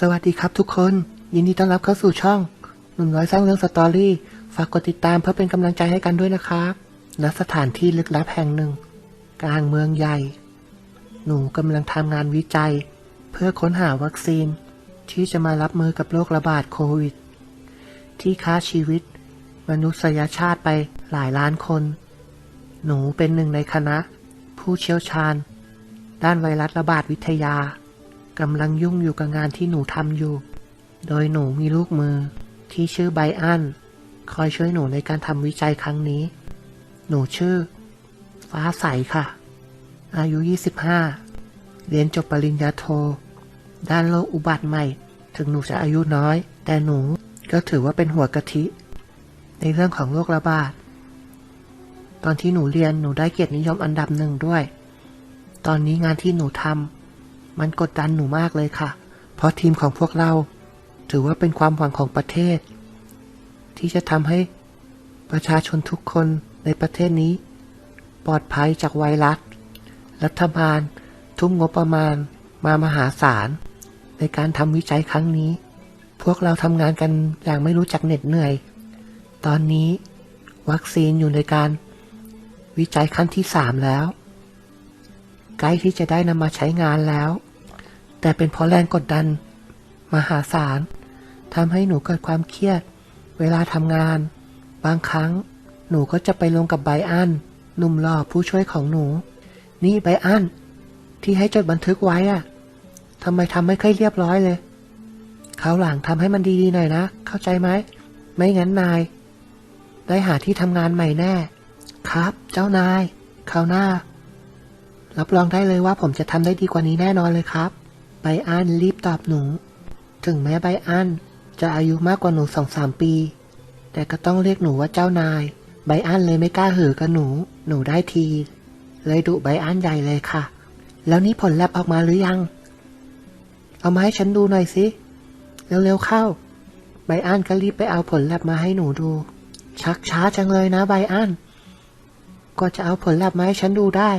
สวัสดีครับทุกคน ยินดีต้อนรับเข้าสู่ช่อง หนุ่มน้อยสร้างเรื่องสตอรี่ ฝากกดติดตามเพื่อเป็นกำลังใจให้กันด้วยนะครับณสถานที่ลึกลับแห่งหนึ่ง กลางเมืองใหญ่ หนูกำลังทำงานวิจัย เพื่อค้นหาวัคซีน ที่จะมารับมือกับโรคระบาดโควิด ที่ฆ่าชีวิต มนุษยชาติไปหลายล้านคน หนูเป็นหนึ่งในคณะ ผู้เชี่ยวชาญ ด้านไวรัสระบาดวิทยา กำลังยุ่งอยู่กับงานที่หนูทำอยู่ โดยหนูมีลูกมือที่ชื่อไบอัน คอยช่วยหนูในการทำวิจัยครั้งนี้ หนูชื่อ ฟ้าใสค่ะ อายุ 25 เรียนจบปริญญาโท ด้านโรคอุบัติใหม่ ถึงหนูจะอายุน้อย แต่หนูก็ถือว่าเป็นหัวกะทิ ในเรื่องของโรคระบาด ตอนที่หนูเรียนหนูได้เกียรตินิยมอันดับหนึ่งด้วย ตอนนี้งานที่หนูทำ มันกดดันหนูมากเลยค่ะ เพราะทีมของพวกเรา ถือว่าเป็นความหวังของประเทศ ที่จะทำให้ประชาชนทุกคนในประเทศนี้ ปลอดภัยจากไวรัส รัฐบาลทุ่มงบประมาณมามหาศาล ในการทำวิจัยครั้งนี้ พวกเราทำงานกันอย่างไม่รู้จักเหน็ดเหนื่อย ตอนนี้ วัคซีนอยู่ในการวิจัยขั้นที่สามแล้ว กล้ที่จะได้นำมาใช้งานแล้ว แต่เป็นเพราะแรงกดดัน มหาศาลทำให้หนูเกิดความเครียด เวลาทำงาน บางครั้ง หนูก็จะไปลงกับไบอันหนุ่มหล่อผู้ช่วยของหนู นี่ไบอันที่ให้จดบันทึกไว้อะทำไมทำไม่ค่อยเรียบร้อยเลยคราวหลังทำให้มันดีๆหน่อยนะ เข้าใจไหม ไม่งั้นนาย ได้หาที่ทำงานใหม่แน่ ครับ เจ้านายคราวหน้า รับรองได้เลยว่าผมจะทำได้ดีกว่านี้แน่นอนเลยครับ ไบอันรีบตอบหนู ถึงแม้ไบอันจะอายุมากกว่าหนูสองสามปี แต่ก็ต้องเรียกหนูว่าเจ้านาย ไบอันเลยไม่กล้าหือกับหนู หนูได้ที เลยดุไบอันใหญ่เลยค่ะ แล้วนี่ผลแลบออกมาหรือยัง เอามาให้ฉันดูหน่อยสิ เร็วๆเข้า ไบอันก็รีบไปเอาผลแลบมาให้หนูดู ชักช้าจังเลยนะไบอันก็จะเอาผลแลบมาให้ฉันดูได้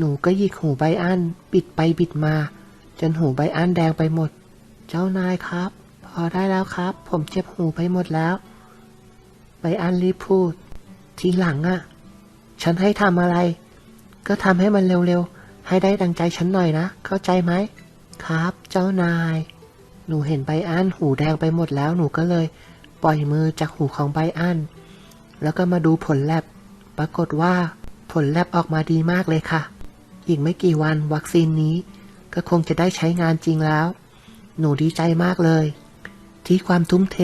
หนูก็หยิกหูไบอันบิดไปบิดมา จนหูไบอันแดงไปหมด เจ้านายครับ พอได้แล้วครับ ผมเจ็บหูไปหมดแล้วไบอันรีบพูด ทีหลังอะ่ะ ฉันให้ทำอะไร ก็ทำให้มันเร็วๆ ให้ได้ดังใจฉันหน่อยนะ เข้าใจไหม ครับ เจ้านาย หนูเห็นไบอันหูแดงไปหมดแล้วหนูก็เลย ปล่อยมือจากหูของไบอันแล้วก็มาดูผลแลบ ปรากฏว่าผลแลบออกมาดีมากเลยค่ะ อีกไม่กี่วันวัคซีนนี้ ก็คงจะได้ใช้งานจริงแล้ว หนูดีใจมากเลย ที่ความทุ่มเท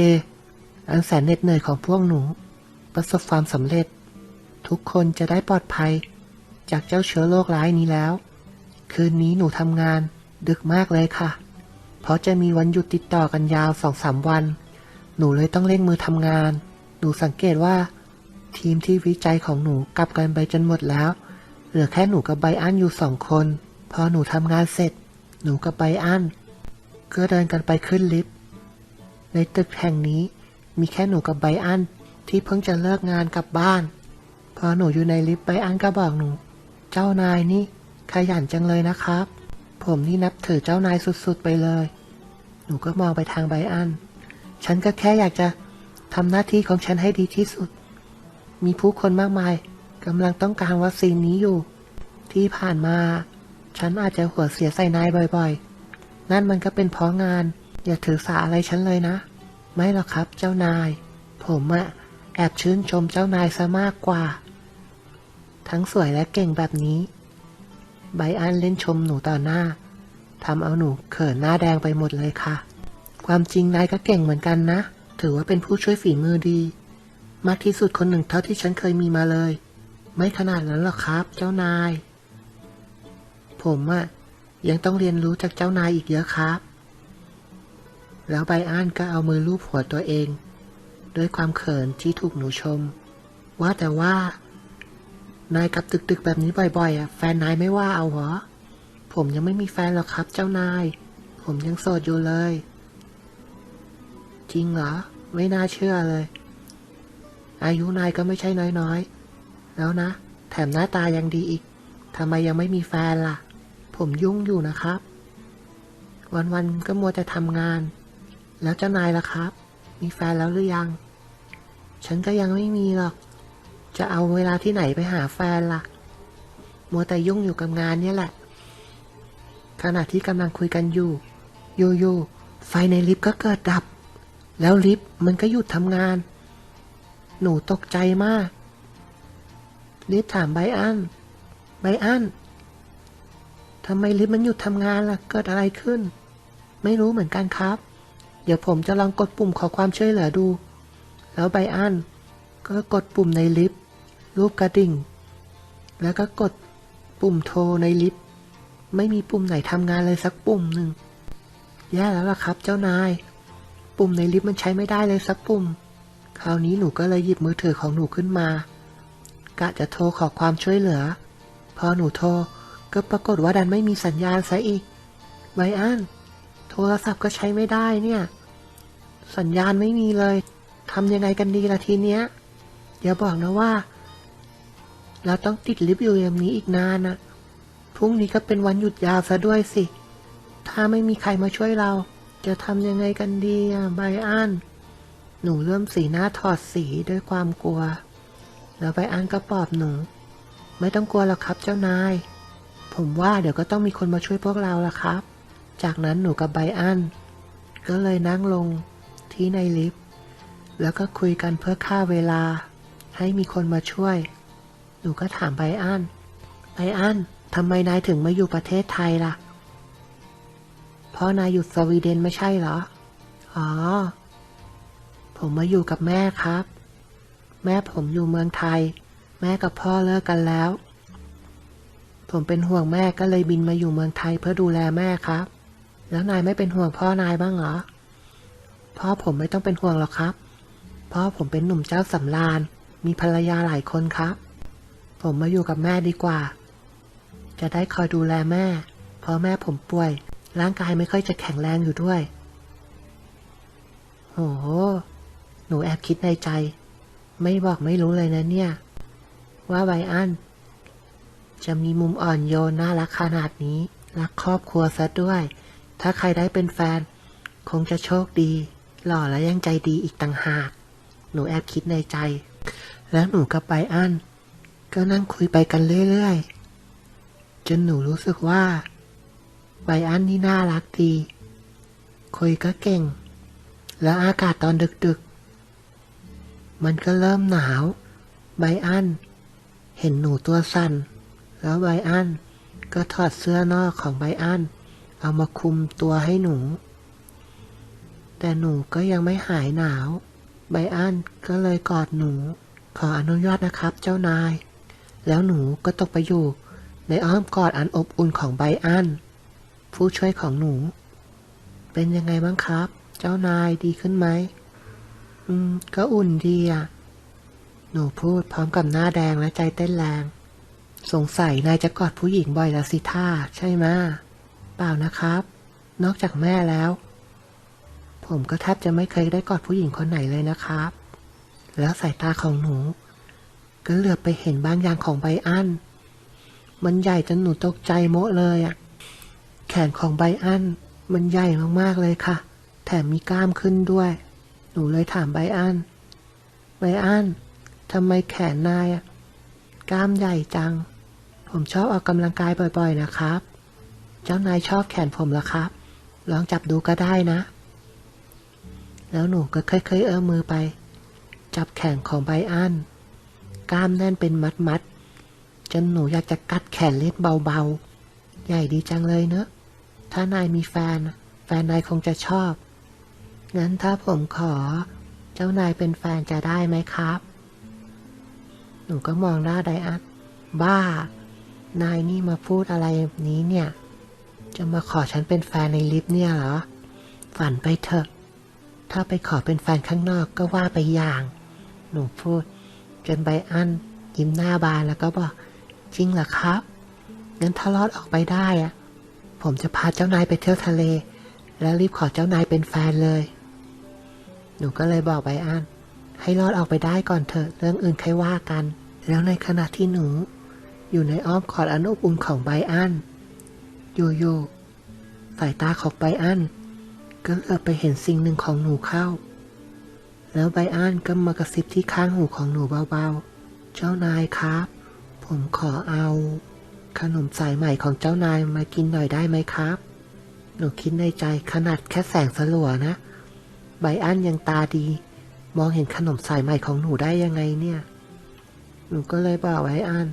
อันแสนเหน็ดเหนื่อยของพวกหนู ประสบความสำเร็จ ทุกคนจะได้ปลอดภัย จากเจ้าเชื้อโรคร้ายนี้แล้ว คืนนี้หนูทำงานดึกมากเลยค่ะ เพราะจะมีวันหยุดติดต่อกันยาวสองสามวัน หนูเลยต้องเร่งมือทำงาน หนูสังเกตว่า ทีมที่วิจัยของหนูกลับกันไปจนหมดแล้ว เหลือแค่หนูกับไบอันอยู่สองคน พอหนูทำงานเสร็จ หนูกับไบอันก็เดินกันไปขึ้นลิฟต์ ในตึกแห่งนี้มีแค่หนูกับไบอันที่เพิ่งจะเลิกงานกลับบ้าน พอหนูอยู่ในลิฟต์ไบอันก็บอกหนู เจ้านายนี่ขยันจังเลยนะครับ ผมนี่นับถือเจ้านายสุดๆไปเลย หนูก็มองไปทางไบอัน ฉันก็แค่อยากจะทำหน้าที่ของฉันให้ดีที่สุด มีผู้คนมากมาย กำลังต้องการวัคซีนนี้อยู่ ที่ผ่านมา ฉันอาจจะหัวเสียใส่นายบ่อยๆ นั่นมันก็เป็นเพราะงาน อย่าถือสาอะไรฉันเลยนะ ไม่หรอกครับเจ้านาย ผมอะแอบชื่นชมเจ้านายซะมากกว่า ทั้งสวยและเก่งแบบนี้ ไบอันเล่นชมหนูต่อหน้าทำเอาหนูเขินหน้าแดงไปหมดเลยค่ะ ความจริงนายก็เก่งเหมือนกันนะ ถือว่าเป็นผู้ช่วยฝีมือดี มากที่สุดคนหนึ่งเท่าที่ฉันเคยมีมาเลย ไม่ขนาดนั้นหรอกครับ เจ้านาย ผมอะยังต้องเรียนรู้จากเจ้านายอีกเยอะครับ แล้วไบอันก็เอามือลูบหัวตัวเอง ด้วยความเขินที่ถูกหนูชม ว่าแต่ว่า นายกลับตึกๆแบบนี้บ่อยๆอะแฟนนายไม่ว่าเอาเหรอ ผมยังไม่มีแฟนหรอกครับ เจ้านาย ผมยังโสดอยู่เลย จริงเหรอ ไม่น่าเชื่อเลย อายุนายก็ไม่ใช่น้อยๆ แล้วนะ แถมหน้าตายังดีอีกทำไมยังไม่มีแฟนล่ะ ผมยุ่งอยู่นะครับ วันๆก็มัวแต่ทำงาน แล้วเจ้านายล่ะครับ มีแฟนแล้วหรือยัง ฉันก็ยังไม่มีหรอก จะเอาเวลาที่ไหนไปหาแฟนล่ะ มัวแต่ยุ่งอยู่กับงานเนี่ยแหละ ขณะที่กำลังคุยกันอยู่อยู่ๆไฟในลิฟต์ก็เกิดดับ แล้วลิฟต์มันก็หยุดทำงาน หนูตกใจมาก รีบถามไบอัน ไบอัน ทำไมลิฟมันหยุดทำงานล่ะ เกิดอะไรขึ้น ไม่รู้เหมือนกันครับ เดี๋ยวผมจะลองกดปุ่มขอความช่วยเหลือดู แล้วไบอัน ก็กดปุ่มในลิฟรูปกระดิ่ง แล้วก็กดปุ่มโทรในลิฟไม่มีปุ่มไหนทำงานเลยสักปุ่มหนึ่ง แย่แล้วล่ะครับ เจ้านาย ปุ่มในลิฟต์มันใช้ไม่ได้เลยสักปุ่ม คราวนี้หนูก็เลยหยิบมือถือของหนูขึ้นมา กะจะโทรขอความช่วยเหลือ พอหนูโทรก็ปรากฏว่าดันไม่มีสัญญาณซะอีกไบอันโทรศัพท์ก็ใช้ไม่ได้เนี่ย สัญญาณไม่มีเลยทำยังไงกันดีละทีเนี้ยอย่าบอกนะว่า เราต้องติดลิฟต์อยู่อย่างนี้อีกนานนะพรุ่งนี้ก็เป็นวันหยุดยาวซะด้วยสิ ถ้าไม่มีใครมาช่วยเรา จะทำยังไงกันดีอะไบอันหนูเริ่มสีหน้าถอดสีด้วยความกลัว แล้วไบอันก็ปลอบหนู ไม่ต้องกลัวหรอกครับเจ้านาย ผมว่าเดี๋ยวก็ต้องมีคนมาช่วยพวกเราละครับ จากนั้นหนูกับไบอันก็เลยนั่งลงที่ในลิฟต์แล้วก็คุยกันเพื่อฆ่าเวลา ให้มีคนมาช่วย หนูก็ถามไบอันไบอันทำไมนายถึงมาอยู่ประเทศไทยล่ะ เพราะนายอยู่สวีเดนไม่ใช่เหรอ อ๋อ ผมมาอยู่กับแม่ครับ แม่ผมอยู่เมืองไทย แม่กับพ่อเลิกกันแล้ว ผมเป็นห่วงแม่ก็เลยบินมาอยู่เมืองไทยเพื่อดูแลแม่ครับ แล้วนายไม่เป็นห่วงพ่อนายบ้างเหรอ พ่อผมไม่ต้องเป็นห่วงหรอกครับ พ่อผมเป็นหนุ่มเจ้าสำราญ มีภรรยาหลายคนครับ ผมมาอยู่กับแม่ดีกว่า จะได้คอยดูแลแม่ เพราะแม่ผมป่วย ร่างกายไม่ค่อยจะแข็งแรงอยู่ด้วย โห หนูแอบคิดในใจ ไม่บอกไม่รู้เลยนะเนี่ย ว่าไบอัน จะมีมุมอ่อนโยนน่ารักขนาดนี้ รักครอบครัวซะด้วย ถ้าใครได้เป็นแฟน คงจะโชคดี หล่อและยังใจดีอีกต่างหาก หนูแอบคิดในใจ แล้วหนูกับไบอัน ก็นั่งคุยไปกันเรื่อยๆ จนหนูรู้สึกว่าไบอันนี่น่ารักดี คุยก็เก่ง แล้วอากาศตอนดึกๆ มันก็เริ่มหนาว ไบอัน เห็นหนูตัวสั่น แล้วไบอันก็ถอดเสื้อนอกของไบอัน เอามาคุมตัวให้หนู แต่หนูก็ยังไม่หายหนาว ไบอันก็เลยกอดหนู ขออนุญาตนะครับเจ้านาย แล้วหนูก็ตกไปอยู่ ในอ้อมกอดอันอบอุ่นของไบอัน ผู้ช่วยของหนู เป็นยังไงบ้างครับ เจ้านายดีขึ้นไหม อืม ก็อุ่นดีอะ หนูพูดพร้อมกับหน้าแดงและใจเต้นแรง สงสัยนายจะกอดผู้หญิงบ่อยละสิท่าใช่ไหมเปล่านะครับ นอกจากแม่แล้ว ผมก็แทบจะไม่เคยได้กอดผู้หญิงคนไหนเลยนะครับ แล้วสายตาของหนู ก็เหลือบไปเห็นบางอย่างของไบอันมันใหญ่จนหนูตกใจโมะเลยอะ แขนของไบอั้น มันใหญ่มากๆเลยค่ะ แถมมีกล้ามขึ้นด้วย หนูเลยถามไบอันไบอันทำไมแขนนายกล้ามใหญ่จัง ผมชอบออกกำลังกายบ่อยๆนะครับ เจ้านายชอบแขนผมเหรอครับ ลองจับดูก็ได้นะ แล้วหนูก็ค่อยๆเอื้อมมือไป จับแขนของไบอันกล้ามแน่นเป็นมัดๆจนหนูอยากจะกัดแขนเล่นเบาๆ ใหญ่ดีจังเลยเนอะถ้านายมีแฟน แฟนนายคงจะชอบ งั้นถ้าผมขอ เจ้านายเป็นแฟนจะได้ไหมครับ หนูก็มองหน้าไดอันบ้า นายนี่มาพูดอะไรแบบนี้เนี่ย จะมาขอฉันเป็นแฟนในลิฟต์เนี่ยเหรอ ฝันไปเถอะ ถ้าไปขอเป็นแฟนข้างนอกก็ว่าไปอย่าง หนูพูด จนไบอันยิ้มหน้าบานแล้วก็บอก จริงเหรอครับ งั้นถ้ารอดออกไปได้อะผมจะพาเจ้านายไปเที่ยวทะเล แล้วรีบขอเจ้านายเป็นแฟนเลย หนูก็เลยบอกไบอันให้รอดออกไปได้ก่อนเถอะ เรื่องอื่นค่อยว่ากัน แล้วในขณะที่หนู อยู่ในอ้อมกอดอันอบอุ่นของไบอันอยู่ๆสายตาของไบอันก็เหลือไปเห็นสิ่งหนึ่งของหนูเข้า แล้วไบอันก็มากระซิบที่ข้างหูของหนูเบาๆ เจ้านายครับ ผมขอเอา ขนมสายใหม่ของเจ้านายมากินหน่อยได้ไหมครับ หนูคิดในใจขนาดแค่แสงสลัวนะ ไบอันยังตาดี มองเห็นขนมสายใหม่ของหนูได้ยังไงเนี่ย หนูก็เลยบอกไบอัน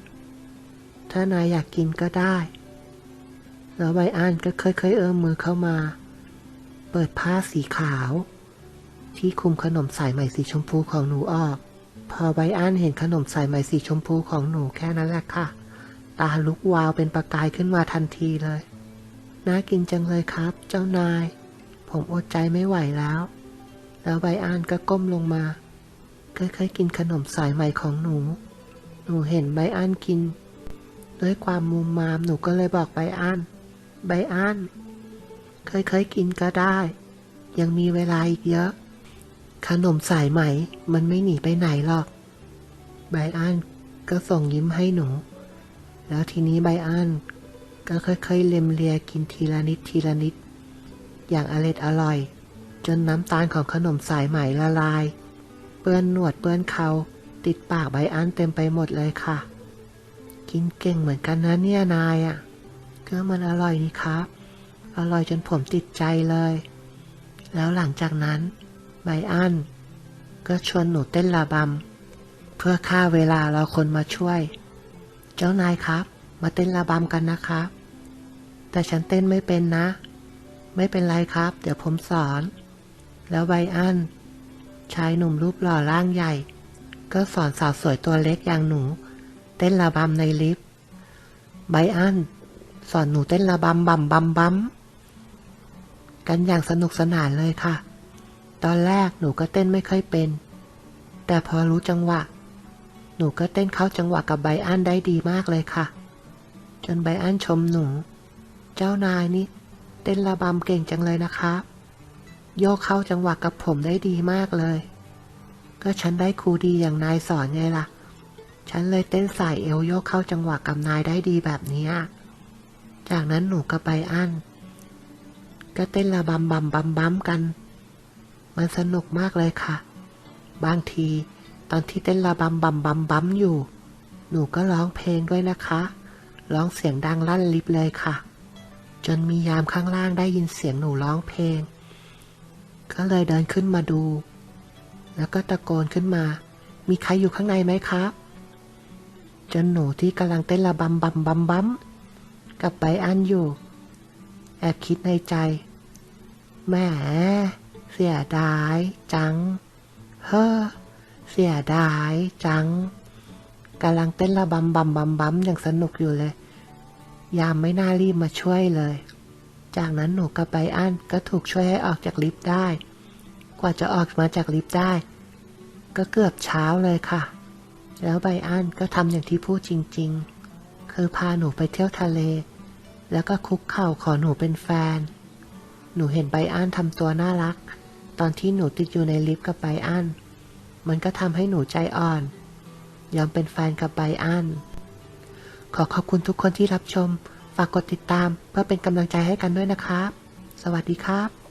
ถ้านายอยากกินก็ได้ แล้วไบอันก็ค่อยๆเอื้อมมือเข้ามา เปิดผ้าสีขาว ที่คลุมขนมสายไหมสีชมพูของหนูออก พอไบอันเห็นขนมสายไหมสีชมพูของหนูแค่นั้นแหละค่ะ ตาลุกวาวเป็นประกายขึ้นมาทันทีเลยน่ากินจังเลยครับ เจ้านาย ผมอดใจไม่ไหวแล้ว แล้วไบอันก็ก้มลงมาค่อยๆกินขนมสายไหมของหนู หนูเห็นไบอันกิน ด้วยความมุมมามหนูก็เลยบอกไบอันไบอันค่อยๆกินก็ได้ ยังมีเวลาอีกเยอะ ขนมสายไหม มันไม่หนีไปไหนหรอกไบอันก็ส่งยิ้มให้หนู แล้วทีนี้ไบอันก็ค่อยๆเล็มเลียกินทีละนิดทีละนิด อย่างอร็ดอร่อย จนน้ำตาลของขนมสายไหมละลาย เปื้อนหนวดเปื้อนเขา ติดปากไบอันเต็มไปหมดเลยค่ะ กินเก่งเหมือนกันนะเนี่ยนายอะ่ะก็มันอร่อยนี่ครับ อร่อยจนผมติดใจเลย แล้วหลังจากนั้นไบอันก็ชวนหนูเต้นระบำเพื่อฆ่าเวลารอคนมาช่วย เจ้านายครับ มาเต้นระบำกันนะครับ แต่ฉันเต้นไม่เป็นนะ ไม่เป็นไรครับ เดี๋ยวผมสอน แล้วไบอันชายหนุ่มรูปหล่อร่างใหญ่ ก็สอนสาวสวยตัวเล็กอย่างหนู เต้นระบำในลิฟต์ไบอันสอนหนูเต้นระบำบำบำบัมกันอย่างสนุกสนานเลยค่ะ ตอนแรกหนูก็เต้นไม่ค่อยเป็น แต่พอรู้จังหวะ หนูก็เต้นเข้าจังหวะกับไบอันได้ดีมากเลยค่ะ จนไบอันชมหนู เจ้านายนี่เต้นระบำเก่งจังเลยนะครับ โยกเข้าจังหวะกับผมได้ดีมากเลย ก็ฉันได้ครูดีอย่างนายสอนไงล่ะ ฉันเลยเต้นสายเอวโยกเข้าจังหวะกับนายได้ดีแบบนี้ จากนั้นหนูกับไบอันก็เต้นระบำบำบำบัมกัน มันสนุกมากเลยค่ะ บางที ตอนที่เต้นระบำบำบำบัมอยู่ หนูก็ร้องเพลงด้วยนะคะ ร้องเสียงดังลั่นลิบเลยค่ะ จนมียามข้างล่างได้ยินเสียงหนูร้องเพลง ก็เลยเดินขึ้นมาดู แล้วก็ตะโกนขึ้นมา มีใครอยู่ข้างในไหมครับจนหนูที่กำลังเต้นระบำบำบำบัมกับไบอันอยู่ แอบคิดในใจแหมเสียดายจัง เฮ้อเสียดายจังกำลังเต้นระบำบำบำบัมอย่างสนุกอยู่เลย ยามไม่น่ารีบมาช่วยเลย จากนั้นหนูกับไบอันก็ถูกช่วยให้ออกจากลิฟต์ได้ กว่าจะออกมาจากลิฟต์ได้ ก็เกือบเช้าเลยค่ะ แล้วไบอันก็ทำอย่างที่พูดจริง ๆ คือพาหนูไปเที่ยวทะเล แล้วก็คุกเข่าขอหนูเป็นแฟน หนูเห็นไบอันทำตัวน่ารัก ตอนที่หนูติดอยู่ในลิฟต์กับไบอัน มันก็ทำให้หนูใจอ่อน ยอมเป็นแฟนกับไบอันขอขอบคุณทุกคนที่รับชม ฝากกดติดตามเพื่อเป็นกำลังใจให้กันด้วยนะครับ สวัสดีครับ